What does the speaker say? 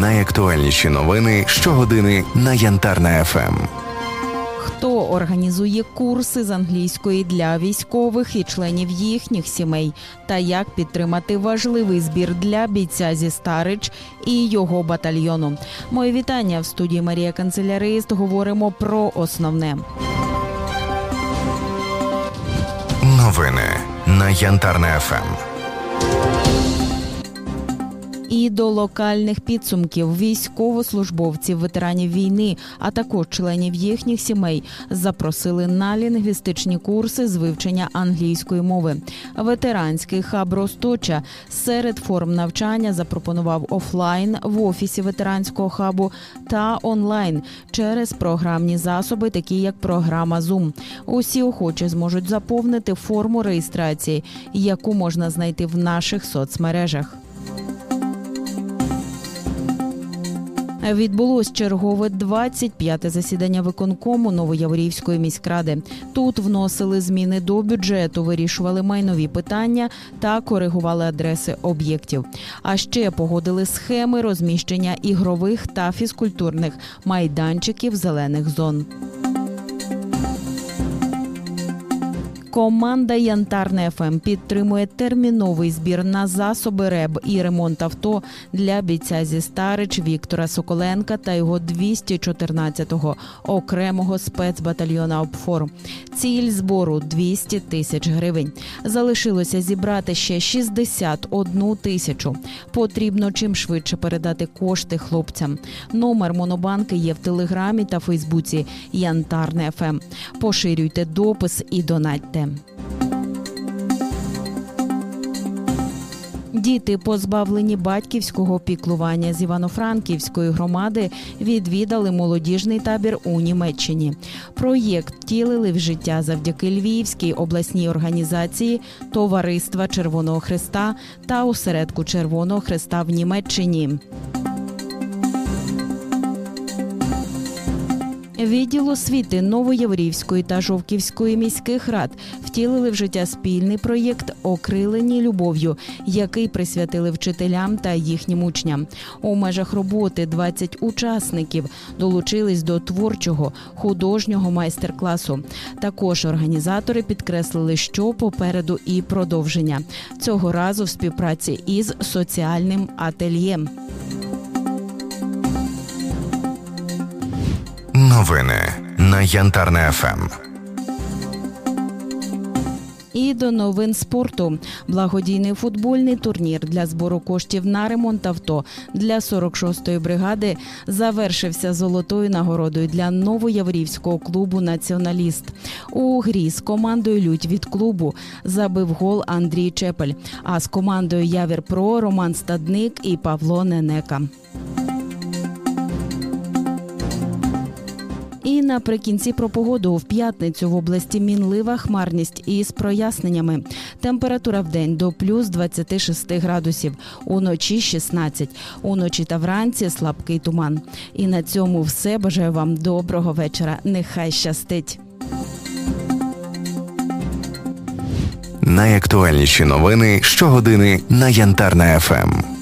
Найактуальніші новини щогодини на Янтарна ФМ. Хто організує курси з англійської для військових і членів їхніх сімей, та як підтримати важливий збір для бійця зі Старич і його батальйону? Моє вітання в студії Марія Канцелярист. Говоримо про основне. Новини на Янтарна ФМ. І до локальних підсумків військовослужбовців, ветеранів війни, а також членів їхніх сімей запросили на лінгвістичні курси з вивчення англійської мови. Ветеранський хаб Росточа серед форм навчання запропонував офлайн в офісі ветеранського хабу та онлайн через програмні засоби, такі як програма Zoom. Усі охочі зможуть заповнити форму реєстрації, яку можна знайти в наших соцмережах. Відбулось чергове 25-те засідання виконкому Новояворівської міськради. Тут вносили зміни до бюджету, вирішували майнові питання та коригували адреси об'єктів. А ще погодили схеми розміщення ігрових та фізкультурних майданчиків зелених зон. Команда Янтарне ФМ підтримує терміновий збір на засоби РЕБ і ремонт авто для бійця зі Старич Віктора Соколенка та його 214-го окремого спецбатальйона ОПФОР. Ціль збору 200 тисяч гривень. Залишилося зібрати ще 61 тисячу. Потрібно чим швидше передати кошти хлопцям. Номер монобанки є в телеграмі та Фейсбуці Янтарне ФМ. Поширюйте допис і донатьте. Діти, позбавлені батьківського піклування з Івано-Франківської громади, відвідали молодіжний табір у Німеччині. Проєкт втілили в життя завдяки Львівській обласній організації Товариства Червоного Христа та осередку Червоного Христа в Німеччині. Відділ освіти Новоєврівської та Жовківської міських рад втілили в життя спільний проєкт Окрилені любов'ю, який присвятили вчителям та їхнім учням. У межах роботи 20 учасників долучились до творчого художнього майстер-класу. Також організатори підкреслили, що попереду і продовження цього разу в співпраці із соціальним ательєм. Новини на Янтарна ФМ. І до новин спорту. Благодійний футбольний турнір для збору коштів на ремонт авто для 46-ї бригади завершився золотою нагородою для новояврівського клубу Націоналіст. У грі з командою Людь від клубу забив гол Андрій Чепель. А з командою Явір Про Роман Стадник і Павло Ненека. І наприкінці про погоду в п'ятницю в області мінлива хмарність із проясненнями. Температура в день до плюс 26 градусів, уночі 16. Уночі та вранці слабкий туман. І на цьому все. Бажаю вам доброго вечора. Нехай щастить. Найактуальніші новини щогодини на Янтарна ФМ.